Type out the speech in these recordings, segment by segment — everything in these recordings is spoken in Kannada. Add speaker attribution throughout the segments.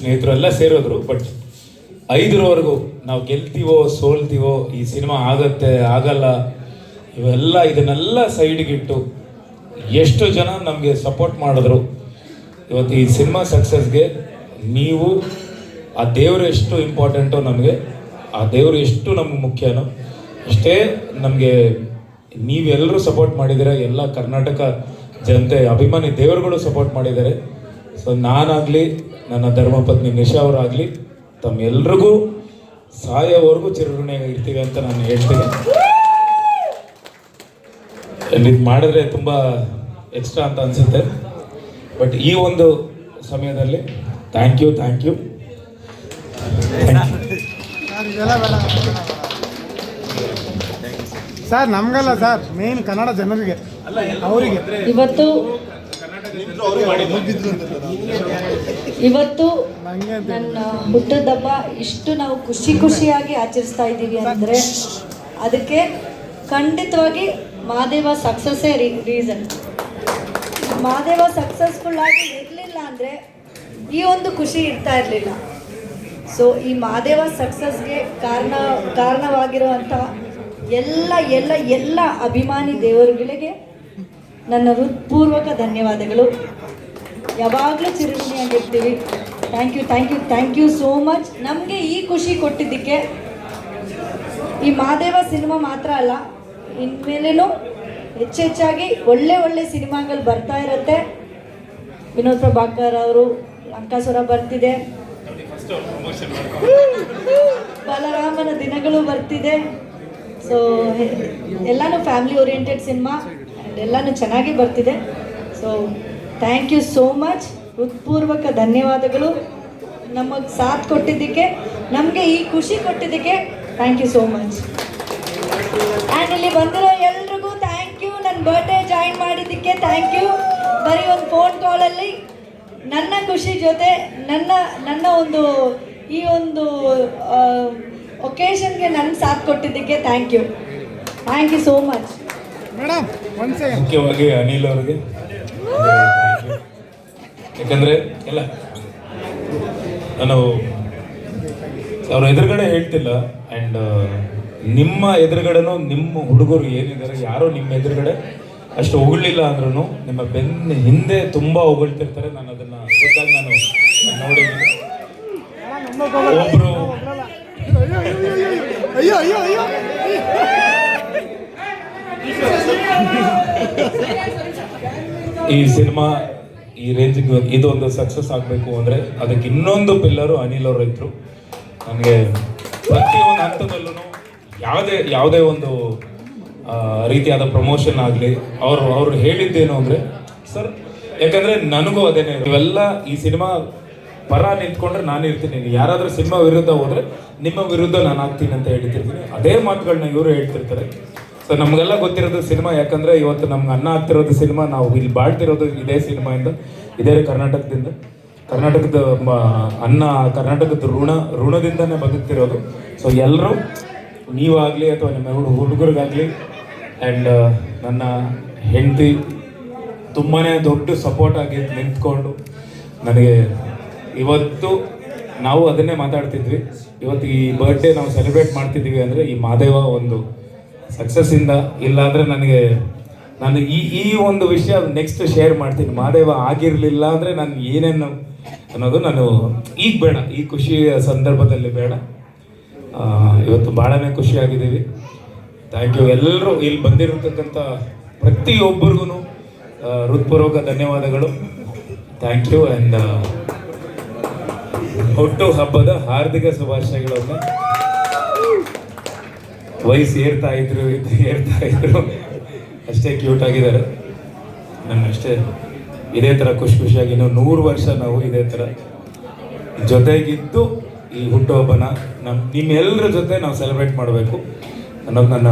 Speaker 1: ಸ್ನೇಹಿತರು ಎಲ್ಲ ಸೇರಿದ್ರು ಬಟ್ ಐದರವರೆಗೂ ನಾವು ಗೆಲ್ತೀವೋ, ಸೋಲ್ತೀವೋ, ಈ ಸಿನಿಮಾ ಆಗತ್ತೆ, ಆಗಲ್ಲ, ಇವೆಲ್ಲ ಇದನ್ನೆಲ್ಲ ಸೈಡ್ಗಿಟ್ಟು ಎಷ್ಟು ಜನ ನಮಗೆ ಸಪೋರ್ಟ್ ಮಾಡಿದ್ರು. ಇವತ್ತು ಈ ಸಿನಿಮಾ ಸಕ್ಸಸ್ಗೆ ನೀವು, ಆ ದೇವರು ಎಷ್ಟು ಇಂಪಾರ್ಟೆಂಟೋ ನಮಗೆ, ಆ ದೇವರು ಎಷ್ಟು ನಮ್ಗೆ ಮುಖ್ಯನೋ, ಅಷ್ಟೇ ನಮಗೆ ನೀವೆಲ್ಲರೂ ಸಪೋರ್ಟ್ ಮಾಡಿದ್ದೀರ, ಎಲ್ಲ ಕರ್ನಾಟಕ ಜನತೆ, ಅಭಿಮಾನಿ ದೇವರುಗಳು ಸಪೋರ್ಟ್ ಮಾಡಿದ್ದಾರೆ. ಸೊ ನಾನಾಗಲಿ ನನ್ನ ಧರ್ಮಪತ್ನಿ ನಿಶಾ ಅವರಾಗಲಿ ತಮ್ಮೆಲ್ರಿಗೂ ಸಾಯೋವರೆಗೂ ಚಿರಋಣಿಯಾಗಿ ಇರ್ತೀವಿ ಅಂತ ನಾನು ಹೇಳ್ತೀನಿ. ಇದು ಮಾಡಿದ್ರೆ ತುಂಬ ಎಕ್ಸ್ಟ್ರಾ ಅಂತ ಅನಿಸುತ್ತೆ. ಬಟ್ ಈ ಒಂದು ಸಮಯದಲ್ಲಿ thank you thank you
Speaker 2: sir ನಮ್ಗಲ್ಲ ಬೇಡ ಸರ್ ನಮಗಲ್ಲ ಸರ್ ಮೇನ್ ಕನ್ನಡ ಜನರಿಗೆ ಅವರಿಗೆ.
Speaker 3: ಇವತ್ತು ಇವತ್ತು ನನ್ನ ಹುಟ್ಟದಬ್ಬ ಇಷ್ಟು ನಾವು ಖುಷಿ ಖುಷಿಯಾಗಿ ಆಚರಿಸ್ತಾ ಇದ್ದೀವಿ ಅಂದರೆ ಅದಕ್ಕೆ ಖಂಡಿತವಾಗಿ ಮಹಾದೇವ ಸಕ್ಸಸ್ಸೇ ರೀಸನ್ ಮಹಾದೇವ ಸಕ್ಸಸ್ಫುಲ್ ಆಗಿ ಇರಲಿಲ್ಲ ಅಂದರೆ ಈ ಒಂದು ಖುಷಿ ಇರ್ತಾ ಇರಲಿಲ್ಲ. ಸೊ ಈ ಮಹಾದೇವ ಸಕ್ಸಸ್ಗೆ ಕಾರಣ ಕಾರಣವಾಗಿರುವಂಥ ಎಲ್ಲ ಎಲ್ಲ ಎಲ್ಲ ಅಭಿಮಾನಿ ದೇವರುಗಳಿಗೆ ನನ್ನ ಹೃತ್ಪೂರ್ವಕ ಧನ್ಯವಾದಗಳು. ಯಾವಾಗಲೂ ಚಿರುಣಿಯಾಗಿರ್ತೀವಿ thank you thank you thank you so much ನಮಗೆ ಈ ಖುಷಿ ಕೊಟ್ಟಿದ್ದಕ್ಕೆ ಈ ಮಹಾದೇವ ಸಿನಿಮಾ ಮಾತ್ರ ಅಲ್ಲ, ಇನ್ಮೇಲೇನು ಹೆಚ್ಚೆಚ್ಚಾಗಿ ಒಳ್ಳೆ ಒಳ್ಳೆ ಸಿನಿಮಾಗಳು ಬರ್ತಾ ಇರುತ್ತೆ. ವಿನೋದ್ ಪ್ರಭಾಕರ್ ಅವರು ಲಂಕಾಸುರ ಬರ್ತಿದೆ. ಬಲರಾಮನ ದಿನಗಳು ಬರ್ತಿದೆ. ಸೊ ಎಲ್ಲಾನು ಫ್ಯಾಮಿಲಿ ಓರಿಯೆಂಟೆಡ್ ಸಿನಿಮಾ ಎಲ್ಲಾನು ಚೆನ್ನಾಗಿ ಬರ್ತಿದೆ. So thank you so much ಹೃತ್ಪೂರ್ವಕ ಧನ್ಯವಾದಗಳು. ನಮಗೆ ಸಾಥ್ ಕೊಟ್ಟಿದ್ದಕ್ಕೆ, ನಮಗೆ ಈ ಖುಷಿ ಕೊಟ್ಟಿದ್ದಕ್ಕೆ thank you so much and ಇಲ್ಲಿ ಬಂದಿರೋ ಎಲ್ರಿಗೂ ಥ್ಯಾಂಕ್ ಯು ನನ್ನ ಬರ್ಡೇ ಜಾಯಿನ್ ಮಾಡಿದ್ದಕ್ಕೆ ಥ್ಯಾಂಕ್ ಯು ಬರೀ ಒಂದು ಫೋನ್ ಕಾಲಲ್ಲಿ ನನ್ನ ಖುಷಿ ಜೊತೆ, ನನ್ನ ನನ್ನ ಒಂದು, ಈ ಒಂದು ಒಕೇಶನ್ಗೆ ನನ್ನ ಸಾಥ್ ಕೊಟ್ಟಿದ್ದಕ್ಕೆ thank you thank you so much
Speaker 1: ಮುಖ್ಯವಾಗಿ ಅನಿಲ್ ಅವರಿಗೆ ಯಾಕಂದ್ರೆ ಎಲ್ಲ ನಾನು ಅವ್ರ ಎದುರುಗಡೆ ಹೇಳ್ತಿಲ್ಲ ಆ್ಯಂಡ್ ನಿಮ್ಮ ಎದುರುಗಡೆನೂ ನಿಮ್ಮ ಹುಡುಗರು ಏನಿದ್ದಾರೆ ಯಾರೋ ನಿಮ್ಮ ಎದುರುಗಡೆ ಅಷ್ಟು ಹೊಗಳಿಲ್ಲ ಅಂದ್ರೂ ನಿಮ್ಮ ಬೆನ್ನ ಹಿಂದೆ ತುಂಬಾ ಹೊಗಳ್ತಿರ್ತಾರೆ ನಾನು ಅದನ್ನ ಖುದ್ದಾಗಿ ನಾನು ನೋಡಿದ್ದೀನಿ ಒಬ್ರು ಈ ಸಿನಿಮಾ, ಈ ರೇಂಜಿಗೆ ಇದೊಂದು ಸಕ್ಸಸ್ ಆಗಬೇಕು ಅಂದರೆ ಅದಕ್ಕೆ ಇನ್ನೊಂದು ಪಿಲ್ಲರು ಅನಿಲ್ ಅವರು ಇದ್ರು ನನಗೆ ಪ್ರತಿಯೊಂದು ಹಂತದಲ್ಲೂ ಯಾವುದೇ ಯಾವುದೇ ಒಂದು ರೀತಿಯಾದ ಪ್ರಮೋಷನ್ ಆಗಲಿ, ಅವರು ಅವರು ಹೇಳಿದ್ದೇನು ಅಂದರೆ, ಸರ್, ಯಾಕಂದರೆ ನನಗೂ ಅದೇನೇ ಇವೆಲ್ಲ ಈ ಸಿನಿಮಾ ಪರ ನಿಂತ್ಕೊಂಡ್ರೆ ನಾನು ಇರ್ತೀನಿ. ಯಾರಾದರೂ ಸಿನಿಮಾ ವಿರುದ್ಧ ಹೋದರೆ ನಿಮ್ಮ ವಿರುದ್ಧ ನಾನು ಆಗ್ತೀನಿ ಅಂತ ಹೇಳ್ತಿರ್ತೀನಿ. ಅದೇ ಮಾತುಗಳನ್ನ ಇವರು ಹೇಳ್ತಿರ್ತಾರೆ. ಸೊ ನಮಗೆಲ್ಲ ಗೊತ್ತಿರೋದು ಸಿನಿಮಾ ಯಾಕಂದ್ರೆ ಇವತ್ತು ನಮ್ಗೆ ಅನ್ನ ಹತ್ತಿರೋದು ಸಿನಿಮಾ, ನಾವು ಇಲ್ಲಿ ಬಾಳ್ತಿರೋದು ಇದೇ ಸಿನಿಮಾಯಿಂದ ಇದೇ ಕರ್ನಾಟಕದಿಂದ. ಕರ್ನಾಟಕದ ಅನ್ನ ಕರ್ನಾಟಕದ ಋಣ, ಋಣದಿಂದನೇ ಬದುಕ್ತಿರೋದು. ಸೊ ಎಲ್ಲರೂ ನೀವಾಗಲಿ ಅಥವಾ ನಿಮ್ಮ ಹುಡು, ಹುಡುಗರಿಗಾಗಲಿ ಆ್ಯಂಡ್ ನನ್ನ ಹೆಂಡತಿ ತುಂಬಾ ದೊಡ್ಡ ಸಪೋರ್ಟ್ ಆಗಿ ನಿಂತ್ಕೊಂಡು ನನಗೆ ಇವತ್ತು ನಾವು ಅದನ್ನೇ ಮಾತಾಡ್ತಿದ್ವಿ. ಇವತ್ತು ಈ ಬರ್ಡೇ ನಾವು ಸೆಲೆಬ್ರೇಟ್ ಮಾಡ್ತಿದ್ದೀವಿ ಅಂದರೆ ಈ ಮಾದೇವ ಒಂದು ಸಕ್ಸಸ್ಸಿಂದ ಇಲ್ಲಾಂದರೆ ನನಗೆ ನಾನು ಈ ಈ ಒಂದು ವಿಷಯ ನೆಕ್ಸ್ಟ್ ಶೇರ್ ಮಾಡ್ತೀನಿ. ಮಾದೇವ ಆಗಿರಲಿಲ್ಲ ಅಂದರೆ ನಾನು ಏನೇನು ಅನ್ನೋದು ನಾನು ಈಗ ಬೇಡ, ಈ ಖುಷಿಯ ಸಂದರ್ಭದಲ್ಲಿ ಬೇಡ. ಇವತ್ತು ಭಾಳನೇ ಖುಷಿಯಾಗಿದ್ದೀವಿ ಥ್ಯಾಂಕ್ ಯು ಎಲ್ಲರೂ ಇಲ್ಲಿ ಬಂದಿರತಕ್ಕಂಥ ಪ್ರತಿಯೊಬ್ಬರಿಗೂ ಹೃತ್ಪೂರ್ವಕ ಧನ್ಯವಾದಗಳು. ಥ್ಯಾಂಕ್ ಯು ಆ್ಯಂಡ್ ಹುಟ್ಟು ಹಬ್ಬದ ಹಾರ್ದಿಕ ಶುಭಾಶಯಗಳನ್ನು. ವಯಸ್ಸು ಏರ್ತಾ ಇದ್ರು ಇದು ಏರ್ತಾ ಇದ್ರು ಅಷ್ಟೇ ಕ್ಯೂಟ್ ಆಗಿದ್ದಾರೆ. ನಾನು ಅಷ್ಟೇ ಇದೇ ಥರ ಖುಷಿ ಖುಷಿಯಾಗಿ ಇನ್ನೂ ನೂರು ವರ್ಷ ನಾವು ಇದೇ ಥರ ಜೊತೆಗಿದ್ದು ಈ ಹುಟ್ಟುಹಬ್ಬನ ನಮ್ಮ ನಿಮ್ಮೆಲ್ಲರ ಜೊತೆ ನಾವು ಸೆಲೆಬ್ರೇಟ್ ಮಾಡಬೇಕು ಅನ್ನೋದು ನನ್ನ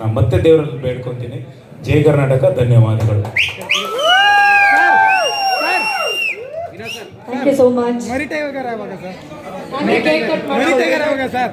Speaker 1: ನಾನು ಮತ್ತೆ ದೇವರಲ್ಲಿ ಬೇಡ್ಕೊತೀನಿ. ಜೈ ಕರ್ನಾಟಕ ಧನ್ಯವಾದಗಳು.
Speaker 3: ಥ್ಯಾಂಕ್ ಯು ಸೋ ಮಚ್
Speaker 2: ಮರಿತಾ ಯಾವಾಗ ಸರ್.
Speaker 3: ಹಾಗೆ ಕೇಕ್ ಕಟ್
Speaker 2: ಮರಿತಾ ಯಾವಾಗ ಸರ್.